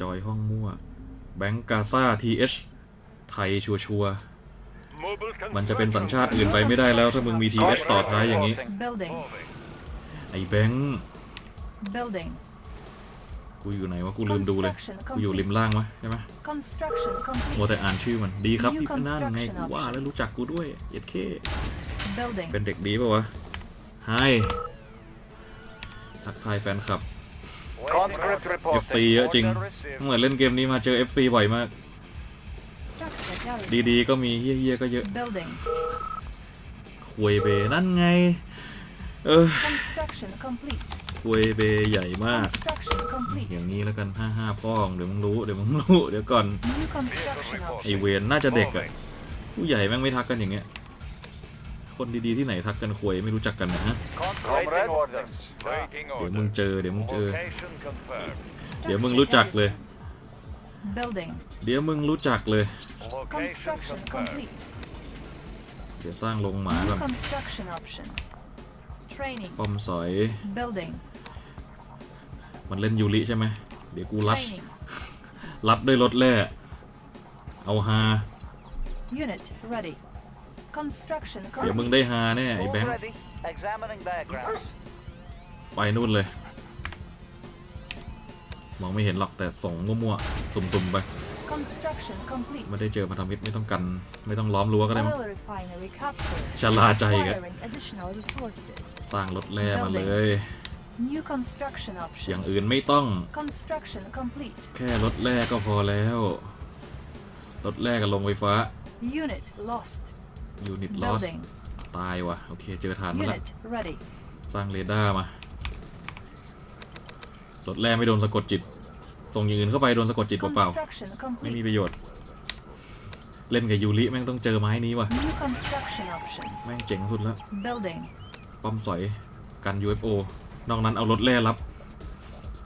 จอยห้องมั่ว แบงก์กาซาทีเอชไทยชัวชัวร์ๆมันจะเป็นสัญชาติอื่นไปไม่ได้แล้วถ้ามึงมีทีเอชต่อท้ายอย่างนี้ Building. ไอ้แบงค์ Building. กูอยู่ไหนวะกูลืมดูเลย กูอยู่ริมล่างวะใช่ไหม Construction มัว complete. แต่อ่านชื่อมัน ดีครับ New พี่พนันไง construction กูว่าแล้ว options รู้จักกูด้วยเอ็ดเค Building. เป็นเด็กดีป่าวะไฮทักทายแฟนคลับ Conscript reporting. FC เยอะจริง Order received. เหมือนเล่นเกมนี้มาเจอ FC บ่อยมาก Structure garrison. ดีๆ ก็มีเฮี้ยๆก็เยอะ Building. ควยเบนั่นไง เออ Construction complete. ควยเบใหญ่มาก Construction อ complete. ย่างนี้แล้วกันห้าห้าพ่องเดี๋ยวมึงรู้เดี๋ยวมึงรู้เดี๋ยวก่อน New construction ไอ options. เวนน่าจะเด็กอะผู้ใหญ่แม่งไม่ทักกันอย่างเงี้ย คนดีๆที่ไหนทักกันควยไม่รู้จักกันนะฮะ Waiting orders. Waiting เดี๋ยวมึง order. เจอเดี๋ยวมึงเจอ Location confirmed. เดี๋ยวมึงรู้จักเลย Building. เดี๋ยวมึงรู้จักเลย Location Construction confirmed. complete. เดี๋ยวสร้างลงหมาก่อน New construction options. Training. ป้อมสอย Building. มันเล่นยูริใช่ไหมเดี๋ยวกูรัด Training. รัดด้วยรถแร่เอาฮา Unit ready. Construction เดี๋ยวมึง complete. ได้ฮาแน่ไอ้ Move แบงค์ ready. Examining diagrams. ไปนู่นเลย มองไม่เห็นหรอกแต่ส่งมั่วๆสุ่มๆไป Construction complete. ไม่ได้เจอพันธมิตรไม่ต้องกัน ไม่ต้องล้อมรั้วก็ได้มั้ง Oil refinery captured. ชะลาใจอีกอะ Acquiring additional resources. สร้างรถแร่มาเลย New construction options. อย่างอื่นไม่ต้อง Construction complete. แค่รถแร่ก็พอแล้ว รถแร่กับลงไฟฟ้า Unit lost. ยูนิตลอส Building. ตายว่ะ โอเค เจอฐานมาละ Unit ready. สร้างเรดาร์มารถแร่ไม่โดนสะกดจิต ส่งอย่างอื่นเข้าไปโดนสะกดจิตเปล่า Construction ๆ ไม่มี complete. ประโยชน์ เล่นกับยูริแม่งต้องเจอไม้นี้ว่ะ New construction options. แม่งเจ๋งสุดแล้ว Building. ป้อมสอยกัน UFO นอกนั้นเอารถแร่รับ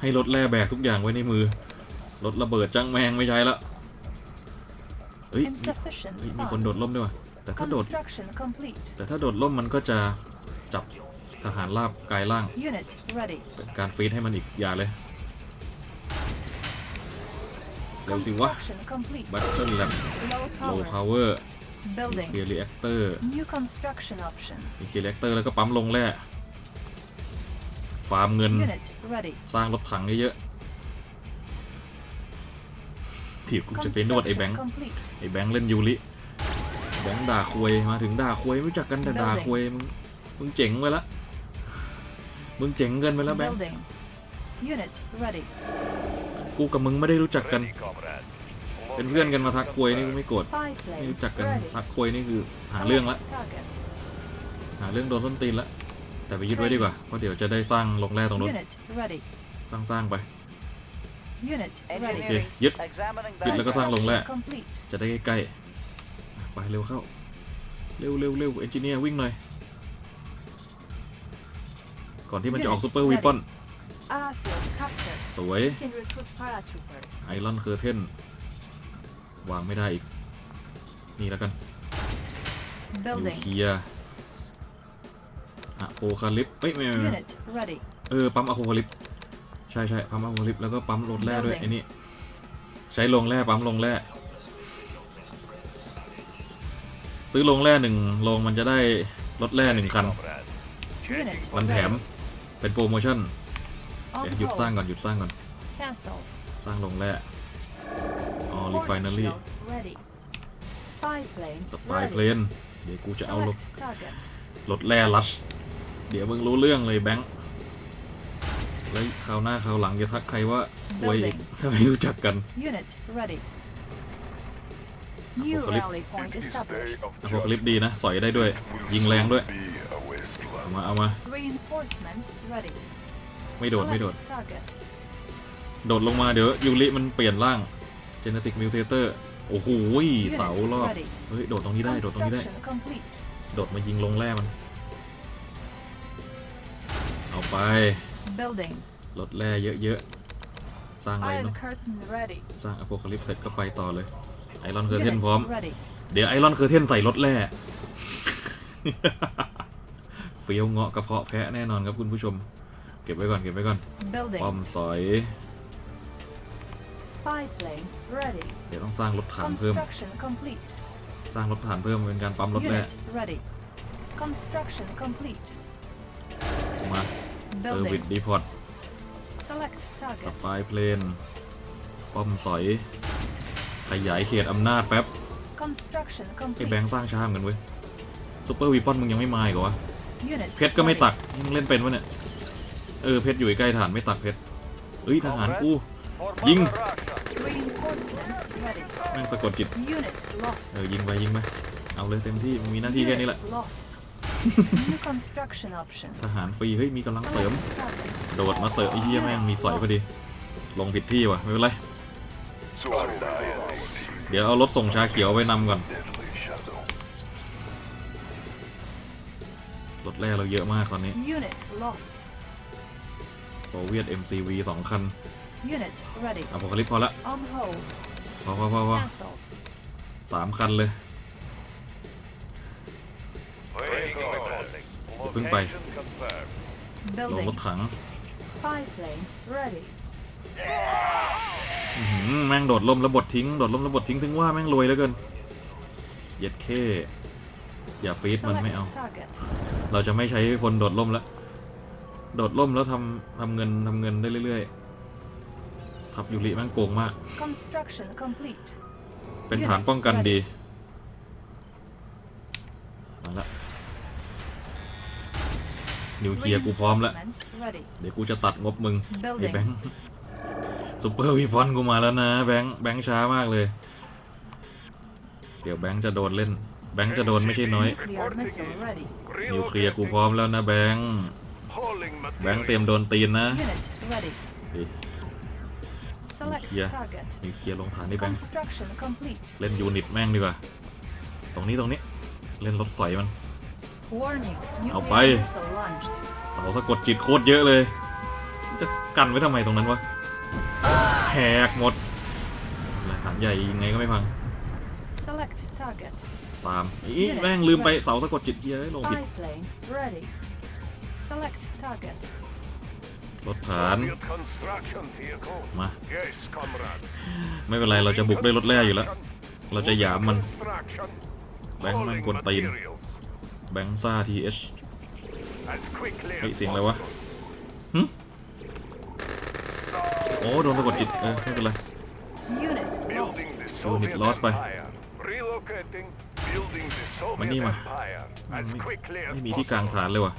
ให้รถแร่แบกทุกอย่างไว้ในมือ รถระเบิดจังแมงไม่ใช่ละ เฮ้ยมี Insufficient เฮ้ยมีคนโดด funds. ร่มด้วยว่ะ แต่ถ้าโดด Construction complete. แต่ถ้าโดดร่มมันก็จะจับทหารราบกายล่าง Unit ready. เป็นการฟีดให้มันอีกอย่าเลย เร็วสิวะ Construction complete. บัตเทิลแลบ Low โล power. พาวเวอร์ Building. เคียร์รีแอคเตอร์ New construction options. มีเคียร์รีแอคเตอร์แล้วก็ปั๊มลงแร่ฟาร์มเงิน Unit ready. สร้างรถถังเยอะๆถีบกูจะไปนวดไอ้แบง Construction ค์ complete. ไอ้แบงค์เล่นยูริ แบงค์ด่าควยมาถึงด่าควยไม่รู้จักกันแต่ด่าควยมึงมึงเจ๋งไปละมึงเจ๋งเกินไปแล้วแบงค์ Building. Unit ready. กูกับมึงไม่ได้รู้จักกัน Ready, comrade. เป็นเพื่อนกันมาทักควยนี่กูไม่โกรธ Spy ไม่ plane รู้จักกัน ready. ทักควยนี่คือหาเรื่องละ Select target. หาเรื่องโดนต้นตีนละแต่ไปยึดไว้ดีกว่าเพราะเดี๋ยวจะได้สร้างลงแร่ตรงนู้น Unit ready. สร้างสร้างๆไป Unit โอ ready. เคยึด Examining ยึดแล้วก็ diagrams. สร้างลงแร่ Construction complete. จะได้ใกล้ๆ ไปเร็วเข้า เร็วเร็วเร็วเอนจิเนียร์วิ่งหน่อย ก่อนที่มันจะออกซูเปอร์วีปอน Airfield captured. สวย Can recruit paratroopers. ไอรอนเคอร์เทนวางไม่ได้อีก นี่แล้วกันนิว Building. เคลียร์อะโพคาลิปเอ้ยไม่ไม่ไม่ Unit ready. เออ ปั๊มอะโพคาลิป ใช่ใช่ปั๊มอะโพคาลิป แล้วก็ปั๊มโหลดแร่ด้วย Building ไอ้นี่ ใช้ลงแร่ปั๊มลงแร่ ซื้อลงแร่หนึ่งลงมันจะได้รถแร่หนึ่งคัน Comrade. Unit มันแถม ready. เป็นโปรโมชั่น On เดี๋ยวหยุดสร้าง hold. ก่อนหยุดสร้างก่อน Cancel. สร้างลงแร่อ๋อรีไฟนารี Force shield ready. Spy plane สปายเพล ready. นเดี๋ยวกูจะเอารถ Select target. รถแร่ลัชเดี๋ยวมึงรู้เรื่องเลยแบงค์แล้วคราวหน้าคราวหลังจะทักใครว่าควยอีก Building ถ้าไม่รู้จักกัน Unit ready. New Apocalypse. rally point established. อโพคาลิปดีนะ สอยได้ด้วย ยิงแรงด้วย Be a wasteland. เอามา เอามา Reinforcements ready. ไม่โดด ไม่โดด Select target. โดดลงมาเดี๋ยวยูริมันเปลี่ยนร่าง Genetic Mutator โอ้โหเสารอบ ready. เฮ้ย โดดตรงนี้ได้ โดดตรงนี้ได้ Construction complete. โดดมายิงลงแร่มัน เอาไป Building. รถแร่เยอะๆ สร้างอะไร Iron เนาะ curtain ready. สร้างอโพคาลิปเสร็จก็ไปต่อเลย ไอรอนเคอร์เทน Unit พร้อม ready. เดี๋ยวไอรอนเคอร์เทนใส่รถแร่เฟี้ยวเงาะกระเพาะแพะแน่นอนครับคุณผู้ชม เก็บไว้ก่อนเก็บไว้ก่อน Building. ป้อมสอย Spy Spy plane ready. เดี๋ยวต้องสร้างรถถังเพิ่ม Construction complete. สร้างรถถังเพิ่มเป็นการปั๊มรถแร่ Unit ready. Construction complete. มาเซอร์วิส Building. ดีพอร์ต Select ส target. ปายเพลนป้อมสอย ขยายเขตอำนาจแป๊บ Construction ไอ้ complete. แบงค์สร้างช้าเหมือนกันเว้ยซูเปอร์วีปอนมึงยังไม่มาอีกเหรอวะ Unit เพชรก็ไม่ ready. ตักยังเล่นเป็นวะเนี่ยเออเพชรอยู่ใกล้ฐานไม่ตักเพชรเฮ้ยทหารกู For Ying. Mother Russia. Reinforcements ready. แม่งสะกดจิต Unit lost. เออยิงไปยิงไปเอาเลยเต็มที่มึงมีหน้าที่แค่นี้แหละ Unit lost. New construction options. ทหารฟรีเฮ้ยมีกำลังเสริม Select target. โดดมาเสริมไอ้เหี้ยแม่งมีสอยพอดี ลงผิดที่ว่ะไม่เป็นไร So annihilate. เดี๋ยวเอารถส่งชาเขียวไปนำก่อน Deadly shadow. รถแร่เราเยอะมากตอนนี้ Unit lost. โซเวียต MCV สองคัน Unit ready. อพอคาลิปพอละ On hold. พอพอพอพอ Cancel. สามคันเลย Waiting reporting. เพิ่งไป Location confirmed. ลงร Building. ถถัง Spy plane ready. อื้อหือแม่งโดดล่มแล้วบดทิ้ง โดดล่มแล้วบดทิ้งถึงว่าแม่งรวยเหลือเกิน เย็ดเค อย่าฟีดมันไม่เอา Select target. เราจะไม่ใช้คนโดดล่มแล้ว โดดล่มแล้วทำทำเงินทำเงินได้เรื่อยๆทับยูริแม่งโกงมาก Construction complete. เป็นฐานป้องกันดี มาละนิวเคลียร์กูพร้อมแล้ว Reinforcements ready. เดี๋ยวกูจะตัดงบมึงไอ้ Building. แบงค์ ซุปเปอร์วีพอนกูมาแล้วนะ แบงค์แบงค์ช้ามากเลย เดี๋ยวแบงค์จะโดนเล่น แบงค์จะโดนไม่ใช่น้อย Nuclear missile ready. นิวเคลียร์กูพร้อมแล้วนะแบงค์แบงค์เตรียมโดนตีนนะ Unit ready. ดิ Select Nuclear. target. นิวเคลียร์ลงฐานนี่แบงค์ Construction complete. เล่นยูนิตแม่งดีกว่า ตรงนี้ตรงนี้ เล่นรถไฟมัน Warning. เอา Nuclear ไป missile launched. เสาสะกดจิตโคตรเยอะเลย จะกันไว้ทำไมตรงนั้นวะ แหกหมดอะไรฐานใหญ่ยังไงก็ไม่พัง Select target. ตามอีแม่งลืมไปเสาสะกดจิตเฮียลงผิด Spy plane ready. Select target. รถฐาน Soviet construction vehicle. มา Yes, comrade. ไม่เป็นไรเราจะบุกด้วยรถแร่อยู่แล้ว เราจะหยามมัน Construction. แบงค์แม่ง Hauling กวนตีน materials. แบงค์ซ่าทีเอช As quickly เฮ้ย as เสียงอะไรวะ possible. หึโอ้โดนสะกดจิตเออไม่เป็นไร Unit lost. Building the Unit Soviet lost by. Empire. Relocating. Building the Soviet Mani mà. Empire. มัน As ไม่ quickly as ไม่มีที่กลาง possible. ฐานเลยว่ะ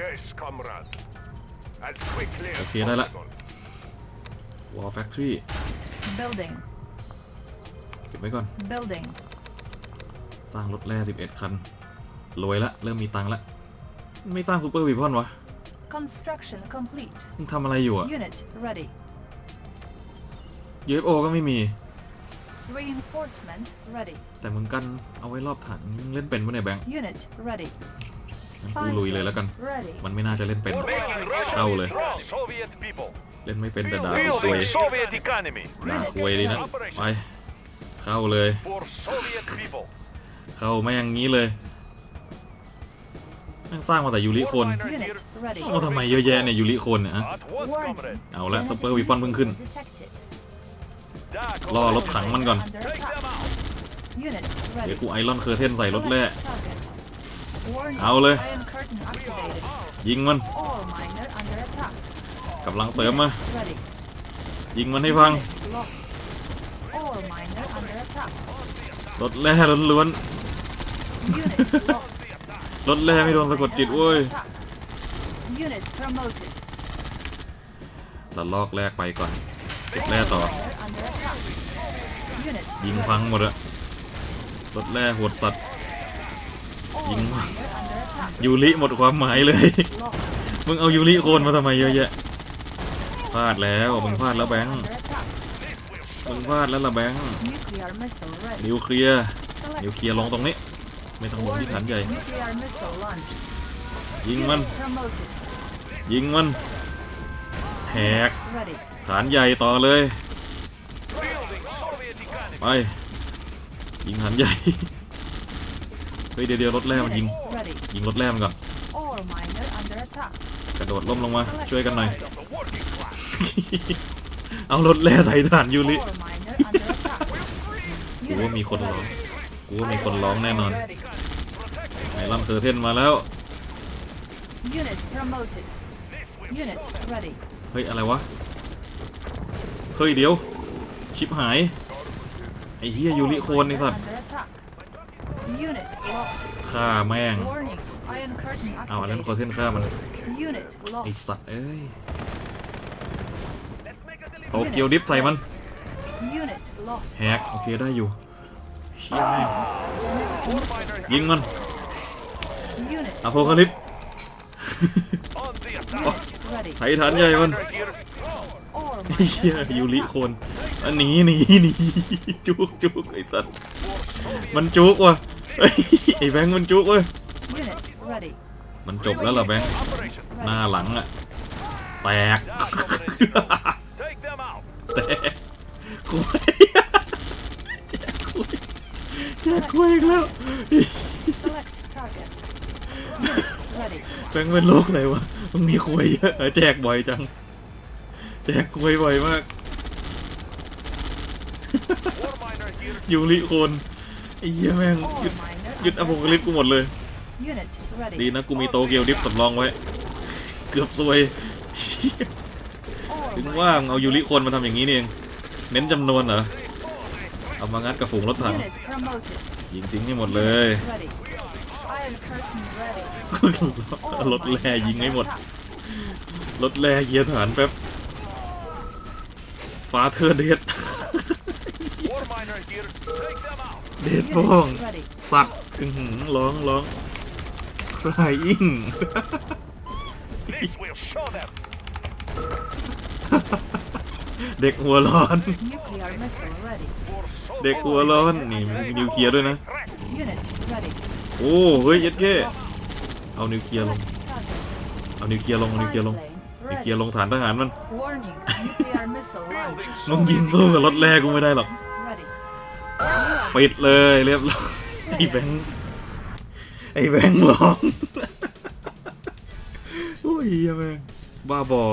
Yes, comrade. As quickly as โอเคได้ละ possible. Wall Factory Building. เก็บไว้ก่อน Building. สร้างรถแร่11 คัน รวยละ เริ่มมีตังค์ละ ไม่สร้างซูเปอร์วีพอนวะ Construction complete. มึงทำอะไรอยู่อะ Unit ready. UFO ก็ไม่มี Reinforcements ready. แต่มึงกันเอาไว้รอบฐานมึงเล่นเป็นปะเนี่ยแบงค์ Unit ready. งั้น Spy กูลุยเลยแล้วกัน plane ready. มันไม่น่าจะเล่นเป็น Making Russia Sao lệ? withdraw Soviet people. เล่นไม่เป็นแต่ด่ากูซวย Building Soviet economy ด่าควยดีนะไป เข้าเลย for Soviet people. เข้าแม่งงี้เลย แม่งสร้างมาแต่ยูริโคน Warliner Unit here. ready. เอาทำไมเยอะแยะเนี่ยยูริโคนเนี่ยฮะ At once, Warning. comrade. เอาละสเปอร์วีปอนเพิ่งขึ้น Detected. Da, รอ comrade. รถถังมันก่อน Under Take attack. them out. Unit เดี๋ยว ready. กูไอรอนเคอร์เทนใส่รถแร่ Select target. Warning. เอาเลย Iron curtain activated. ยิงมัน All miner under attack. กำลังเสริมมา Ready. ยิงมันให้พัง Unit lost. All miner under attack. รถแร่ล้วน Unit lost. ๆรถแร่ไม่โดนสะกดจิตเว้ย Attack. Unit promoted. ละลอกแรกไปก่อนเก็บแร่ต่อ Miner under attack. Unit ยิง ready. พังหมดอะรถแร่โหดสัตว์ All ยิง miner under attack. ยูริหมดความหมายเลย Lost. มึงเอายูริโคนมาทำไมเยอะแยะพลาดแล้วมึงพลาดแล้วแบงค์ Under attack. มึงพลาดแล้วล่ะแบงค์ Nuclear missile ready. นิวเคลียร์ Select นิวเคลียร์ลงตรงนี้ ไม่ต้องลงที่ฐานใหญ่ Nuclear missile launched. ยิงมัน Unit promoted. ยิงมันแหก Ready. ฐานใหญ่ต่อเลย Building Soviet economy. ไป ยิงฐานใหญ่ เฮ้ยเดี๋ยวเดี๋ยวรถแร่มันยิง Unit ready. ยิงรถแร่มันก่อน All miner under attack. กระโดดล่มลงมา ช่วยกันหน่อย Of the working class. เอารถแร่ไททานยูริ Ore miner under attack. กูว่ามีคนร้อง กูว่ามีคนร้องแน่นอน Ready. ไอรอนเทอร์เทนมาแล้ว Unit promoted. Unit ready. เฮ้ย อะไรวะ เฮ้ย เดี๋ยว ชิปหาย ไอ้เฮียยูริโคนไอ้สัตว์ Under attack. Unit lost. ฆ่าแม่ง Warning. Iron curtain เอาอันนั้นโค activated. เทนฆ่ามัน Unit ไอ lost. สัตว์ เอ้ยโตเกียวดิฟใส่มัน Unit lost. แฮกโอเคได้อยู่ เชี่ยแม่ง Ore miner ยิงมัน Unit อโพคาลิป on the attack. ready. ไททันใหญ่มัน Miner here. Ore ไอ้เหี้ย miner ยู under ริ attack. โคนอันหนีหนีหนีจุกจุกไอ้สัตว์มันจุกว่ะเฮ้ยไอ้แบงค์มันจุกเว้ย Unit ready. มันจบแล้วเหรอแบงค์ Operation. หน้าหลังอะแตก That's operation. Take them out. แตกคุยแจกคุย แจกคุยอีกแล้ว Select target. Unit ready. แบงค์เป็นโรคไหนวะมึงมีคุยเยอะเออแจกบ่อยจัง แจกคุยบ่อยมาก Ore miner here. ยูริโคนไอ้เหี้ยแม่ง Ore ยึด miner ยึดอ under โพคาลิปกูหมดเลย Unit ready. ดีนะกูมีโตเกียวดิฟสำรองไว้ เกือบซวย Ore ถึง miner ว่างเอายูริโคนมาทำอย่างนี้นี่เอง เน้นจำนวนเหรอ เอามางัดกระฝูงรถถัง Unit promoted. ยิงทิ้งให้หมดเลย Ready. Iron curtain ready. รถแร่ยิงให้หมด Attack. รถแร่เยียร์ฐานแป๊บฟาเธอร์เดด Ore miner here. Take them out. เดดบ้อง Unit ready. สัตว์อื้อหือร้องร้องคลายยิ่ง This will show them. เด็กหัวร้อน Nuclear missile ready. For so เด็กหัวร้อนนี่มีนิวเคลียร์ด้วยนะ threat. Unit ready. โอ้เฮ้ยเย็ดเก้ Lost. เอานิวเคลียร์ลง Select target. เอานิวเคลียร์ลงเอานิวเคลียร์ลง Spy นิว plane เคลียร์ ready. ลงฐานทหารมัน Warning. Nuclear missile launch. มึงยิงสู้กับรถแร่กูไม่ได้หรอก Ready. ปิดเลยเรียบร้อยไอ้แบงค์ไอ้แบงค์ร้องโอ้ยเหี้ยแม่งบ้าบอ